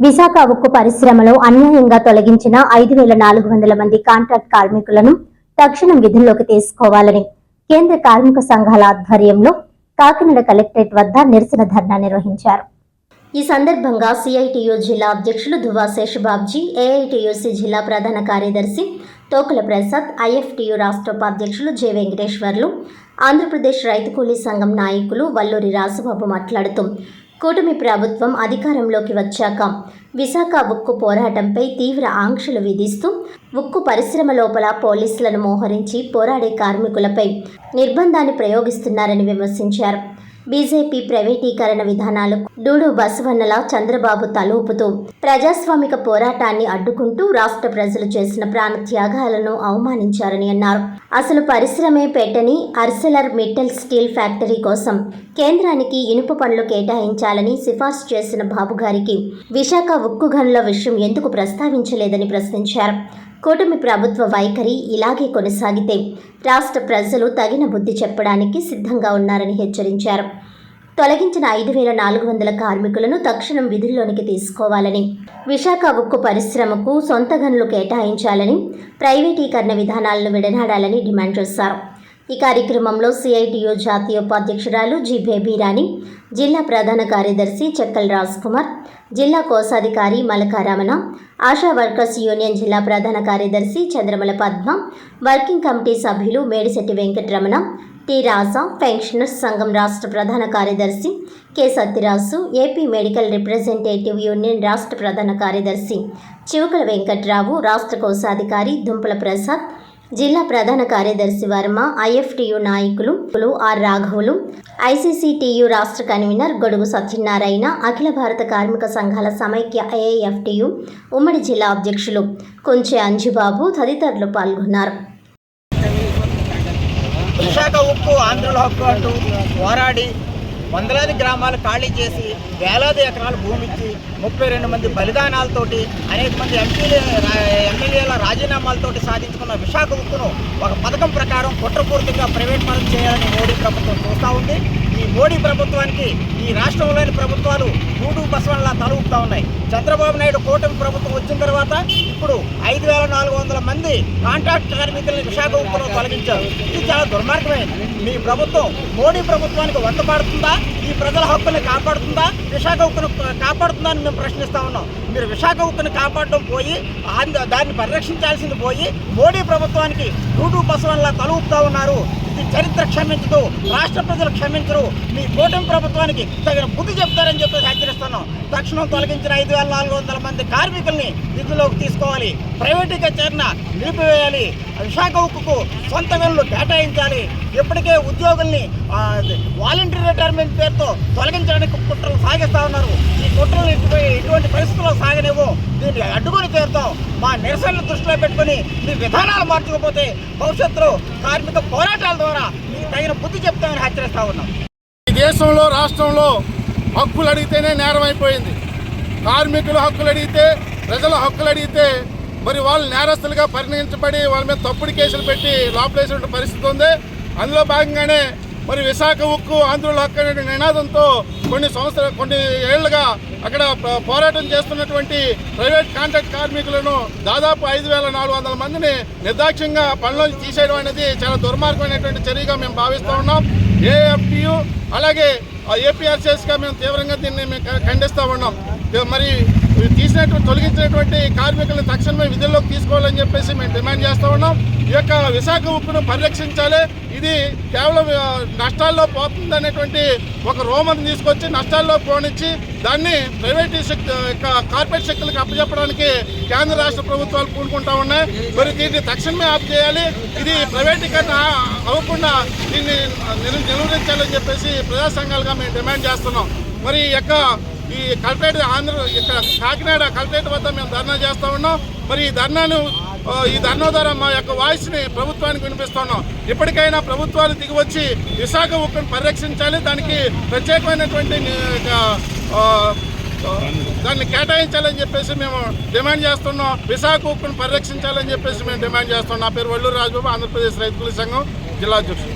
విశాఖ ఉక్కు పరిశ్రమలో అన్యాయంగా తొలగించిన ఐదు వేల నాలుగు వందల మంది కాంట్రాక్ట్ కార్మికులను తక్షణం విధుల్లోకి తీసుకోవాలని కేంద్ర కార్మిక సంఘాల ఆధ్వర్యంలో కాకినాడ కలెక్టరేట్ వద్ద నిరసన ధర్నా నిర్వహించారు. ఈ సందర్భంగా సిఐటియు జిల్లా అధ్యక్షులు దువా శేషబాబ్జీ ఏఐటియుసి జిల్లా ప్రధాన కార్యదర్శి తోకల ప్రసాద్ ఐఎఫ్టియు రాష్ట్రోపాధ్యక్షులు జె వెంకటేశ్వర్లు ఆంధ్రప్రదేశ్ రైతు కూలీ సంఘం నాయకులు వల్లూరి రాజబాబు మాట్లాడుతూ కూటమి ప్రభుత్వం అధికారంలోకి వచ్చాక విశాఖ ఉక్కు పోరాటంపై తీవ్ర ఆంక్షలు విధిస్తూ ఉక్కు పరిశ్రమ లోపల పోలీసులను మోహరించి పోరాడే కార్మికులపై నిర్బంధాన్ని ప్రయోగిస్తున్నారని విమర్శించారు. బీజేపీ ప్రైవేటీకరణ విధానాలు. డూడు బసవన్నల చంద్రబాబు తలూపుతూ ప్రజాస్వామిక పోరాటాన్ని అడ్డుకుంటూ రాష్ట్ర ప్రజలు చేసిన ప్రాణ త్యాగాలను అవమానించారని అన్నారు. అసలు పరిశ్రమే పెట్టని అర్సెలర్ మిట్టల్ స్టీల్ ఫ్యాక్టరీ కోసం కేంద్రానికి ఇనుప పనులు కేటాయించాలని సిఫార్సు చేసిన బాబు గారికి విశాఖ ఉక్కు గనుల విషయం ఎందుకు ప్రస్తావించలేదని ప్రశ్నించారు. కూటమి ప్రభుత్వ వైఖరి ఇలాగే కొనసాగితే రాష్ట్ర ప్రజలు తగిన బుద్ధి చెప్పడానికి సిద్ధంగా ఉన్నారని హెచ్చరించారు. తొలగించిన ఐదు వేల నాలుగు వందల కార్మికులను తక్షణం విధుల్లోనికి తీసుకోవాలని విశాఖ ఉక్కు పరిశ్రమకు సొంత గనులు కేటాయించాలని ప్రైవేటీకరణ విధానాలను విడనాడాలని డిమాండ్ చేశారు. ఈ కార్యక్రమంలో సిఐటియు జాతీయ ఉపాధ్యక్షురాలు జి బేబీరాణి జిల్లా ప్రధాన కార్యదర్శి చెక్కల్ రాజ్ కుమార్ జిల్లా కోశాధికారి మలకారమణ ఆశా వర్కర్స్ యూనియన్ జిల్లా ప్రధాన కార్యదర్శి చంద్రమల పద్మ వర్కింగ్ కమిటీ సభ్యులు మేడిశెట్టి వెంకటరమణ టి రాజా పెన్షనర్స్ సంఘం రాష్ట్ర ప్రధాన కార్యదర్శి K Satyaraju AP medical representative union రాష్ట్ర ప్రధాన కార్యదర్శి చివకల వెంకట్రావు రాష్ట్ర కోశాధికారి దుంపల ప్రసాద్ జిల్లా ప్రధాన కార్యదర్శి వర్మ ఐఎఫ్టియు నాయకులు ఆర్ రాఘవులు ఐసీసీటీయు రాష్ట్ర కన్వీనర్ గొడుగు సత్యనారాయణ అఖిల భారత కార్మిక సంఘాల సమైక్య ఏఐఎఫ్టియు ఉమ్మడి జిల్లా అధ్యక్షులు కొంచె అంజుబాబు తదితరులు పాల్గొన్నారు. విశాఖ ఉక్కు ఆంధ్రుల హక్కు అంటూ పోరాడి వందలాది గ్రామాలు ఖాళీ చేసి వేలాది ఎకరాలు భూమి ఇచ్చి ముప్పై రెండు మంది బలిదానాలతోటి అనేక మంది ఎంపీలు రాజీనామాలతో రాజీనామాలతోటి సాధించుకున్న విశాఖ ఉక్కును ఒక పథకం ప్రకారం కుట్రపూర్తిగా ప్రైవేట్ పరం చేయాలని మోడీ ప్రభుత్వం చూస్తూ ఉంది. ఈ మోడీ ప్రభుత్వానికి ఈ రాష్ట్రంలోని ప్రభుత్వాలు గూడు బసవన్లా తలుపుతూ ఉన్నాయి. చంద్రబాబు నాయుడు కూటమి ప్రభుత్వం వచ్చిన తర్వాత ఇప్పుడు ఐదు వేల నాలుగు వందల మంది కాంట్రాక్ట్ కార్మికులను విశాఖ ఉక్కులో తొలగించారు. ఇది చాలా దుర్మార్గమైంది మీ ప్రభుత్వం మోడీ ప్రభుత్వానికి వంతపాడుతుందా ఈ ప్రజల హక్కుని కాపాడుతుందా? విశాఖ ఉక్కును కాపాడుతుందా అని మేము ప్రశ్నిస్తా ఉన్నాం. మీరు విశాఖ ఉక్కును కాపాడడం పోయి దాన్ని దాన్ని పరిరక్షించాల్సింది పోయి మోడీ ప్రభుత్వానికి గూడు వల్ల తలుపుతా ఉన్నారు. ఇది చరిత్ర క్షమించదు రాష్ట్ర ప్రజలు క్షమించరు. మీ కూటమి ప్రభుత్వానికి తగిన బుద్ధి చెప్తారని చెప్పేసి హెచ్చరిస్తున్నాం. తక్షణం తొలగించిన ఐదు వేల నాలుగు వందల మంది కార్మికుల్ని విధుల్లోకి తీసుకోవాలి. ప్రైవేటీకరణ నిలిపివేయాలి. విశాఖ ఉక్కుకు సొంత గనులు కేటాయించాలి. ఇప్పటికే ఉద్యోగుల్ని వాలంటీర్ రిటైర్మెంట్ పేరుతో తొలగించడానికి కుట్రలు సాగిస్తా ఉన్నారు. కుట్రలు ఇటు- ఇటువంటి పరిస్థితుల్లో సాగనివ్వు. దీన్ని అడ్డుకొని తీరుతాం మా నిరసనలు దృష్టిలో పెట్టుకొని మీ విధానాలు మార్చకపోతే భవిష్యత్తులో కార్మిక పోరాటాల ద్వారా మీకు తగిన బుద్ధి చెప్తామని హెచ్చరిస్తా ఉన్నాం. ఈ దేశంలో రాష్ట్రంలో హక్కులు అడిగితేనే నేరం అయిపోయింది. కార్మికుల హక్కులు అడిగితే ప్రజల హక్కులు అడిగితే మరి వాళ్ళు నేరస్తులుగా పరిగణించబడి వాళ్ళ మీద తప్పుడు కేసులు పెట్టి లోపలేసినటువంటి పరిస్థితి ఉంది. అందులో భాగంగానే మరి విశాఖ ఉక్కు ఆంధ్రుల హక్కు నినాదంతో కొన్ని సంవత్సరాలు కొన్ని ఏళ్ళుగా అక్కడ పోరాటం చేస్తున్నటువంటి ప్రైవేట్ కాంట్రాక్ట్ కార్మికులను దాదాపు ఐదు వేల నాలుగు వందల మందిని నిర్దాక్ష్యంగా పనిలోంచి తీసేయడం అనేది చాలా దుర్మార్గమైనటువంటి చర్యగా మేము భావిస్తూ ఉన్నాం. ఏఎఫ్టియు అలాగే ఏపీఆర్సీఎస్గా మేము తీవ్రంగా దీన్ని మేము ఖండిస్తూ ఉన్నాం. మరి ఇవి తొలగించినటువంటి కార్మికులను తక్షణమే విధుల్లోకి తీసుకోవాలని చెప్పేసి మేము డిమాండ్ చేస్తూ ఉన్నాం. ఈ యొక్క విశాఖ ఉక్కును పరిరక్షించాలి. ఇది కేవలం నష్టాల్లో పోతుంది అనేటువంటి ఒక రోమన్ తీసుకొచ్చి నష్టాల్లో పోనిచ్చి దాన్ని ప్రైవేట్ శక్తి యొక్క కార్పొరేట్ శక్తులకు అప్పచెప్పడానికి కేంద్ర రాష్ట్ర ప్రభుత్వాలు పూనుకుంటా ఉన్నాయి. మరి దీన్ని తక్షణమే ఆపు చేయాలి. ఇది ప్రైవేటీకరణ అవ్వకుండా దీన్ని నిర్వహించాలని చెప్పేసి ప్రజా సంఘాలుగా మేము డిమాండ్ చేస్తున్నాం. మరి ఈ యొక్క ఈ కలెక్టరేట్ ఆంధ్ర ఇక్కడ కాకినాడ కలెక్టరేట్ వద్ద మేము ధర్నా చేస్తా ఉన్నాం. మరి ఈ ధర్నాను ఈ ధర్నా ద్వారా మా యొక్క వాయిస్ని ప్రభుత్వానికి వినిపిస్తున్నాం ఇప్పటికైనా ప్రభుత్వాలు దిగివచ్చి విశాఖ ఉక్కును పరిరక్షించాలి. దానికి ప్రత్యేకమైనటువంటి దాన్ని కేటాయించాలని చెప్పేసి మేము డిమాండ్ చేస్తున్నాం. విశాఖ ఉక్కును పరిరక్షించాలని చెప్పేసి మేము డిమాండ్ చేస్తున్నాం. నా పేరు వల్లూరు రాజబాబు ఆంధ్రప్రదేశ్ రైతుల సంఘం జిల్లా అధ్యక్షుడు.